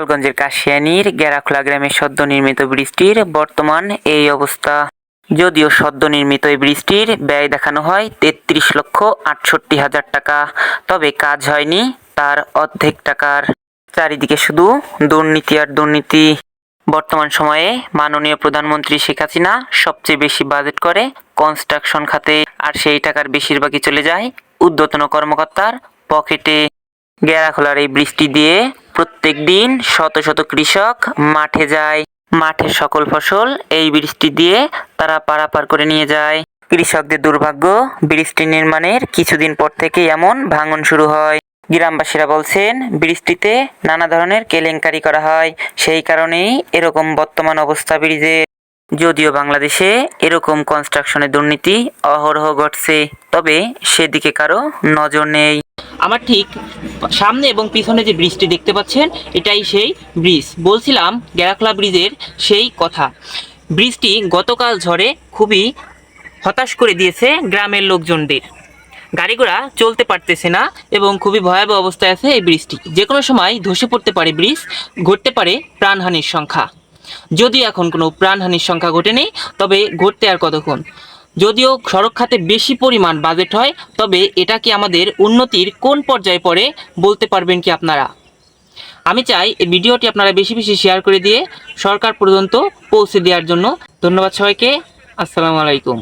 গোপালগঞ্জের কাশিয়ানীর গেরাখোলা গ্রামে সদ্য নির্মিত ব্রিজটির বর্তমান এই অবস্থা। যদিও সদ্য নির্মিত এই ব্রিজটির ব্যয় দেখানো হয় তেত্রিশ লক্ষ আটষট্টি হাজার টাকা, তবে কাজ হয়নি তার অর্ধেক টাকার। চারিদিকে শুধু দুর্নীতি আর দুর্নীতি। বর্তমান সময়ে মাননীয় প্রধানমন্ত্রী শেখ হাসিনা সবচেয়ে বেশি বাজেট করে কনস্ট্রাকশন খাতে, আর সেই টাকার বেশিরভাগই চলে যায় ঊর্ধ্বতন কর্মকর্তার পকেটে। গেরাখোলার এই বৃষ্টি দিয়ে প্রত্যেক দিন শত শত কৃষক মাঠে যায়। মাঠের সকল ফসল এই বৃষ্টি দিয়ে তারা পারাপার করে নিয়ে যায়। কৃষকদের দুর্ভাগ্য, বৃষ্টি নির্মাণের কিছুদিন পর থেকে এমন ভাঙন শুরু হয়। গ্রামবাসীরা বলছেন, বৃষ্টিতে নানা ধরনের কেলেঙ্কারি করা হয়। সেই কারণেই এরকম বর্তমান অবস্থা ব্রিজের যদিও বাংলাদেশে এরকম কনস্ট্রাকশনের দুর্নীতি অহরহ ঘটছে, তবে সেদিকে কারও নজর নেই। আমার ঠিক সামনে এবং পিছনে যে ব্রিজটি দেখতে পাচ্ছেন, এটাই সেই ব্রিজ বলছিলাম গেরাখলা ব্রিজের সেই কথা। ব্রিজটি গতকাল ঝড়ে খুবই হতাশ করে দিয়েছে গ্রামের লোকজনদের। গাড়ি ঘোড়া চলতে পারতেছে না এবং খুবই ভয়াবহ অবস্থায় আছে এই ব্রিজটি যে কোনো সময় ধসে পড়তে পারে ব্রিজ ঘটতে পারে প্রাণহানির সংখ্যা। যদিও এখন কোনো প্রাণহানির সংখ্যা ঘটেনি, তবে ঘটতে আর কতক্ষণ? যদিও সড়ক খাতে বেশি পরিমাণ বাজেট হয়, তবে এটা কি আমাদের উন্নতির কোন পর্যায়ে পড়ে বলতে পারবেন কি আপনারা? আমি চাই এই ভিডিওটি আপনারা বেশি বেশি শেয়ার করে দিয়ে সরকার পর্যন্ত পৌঁছে দেওয়ার জন্য। ধন্যবাদ সবাইকে। আসসালামু আলাইকুম।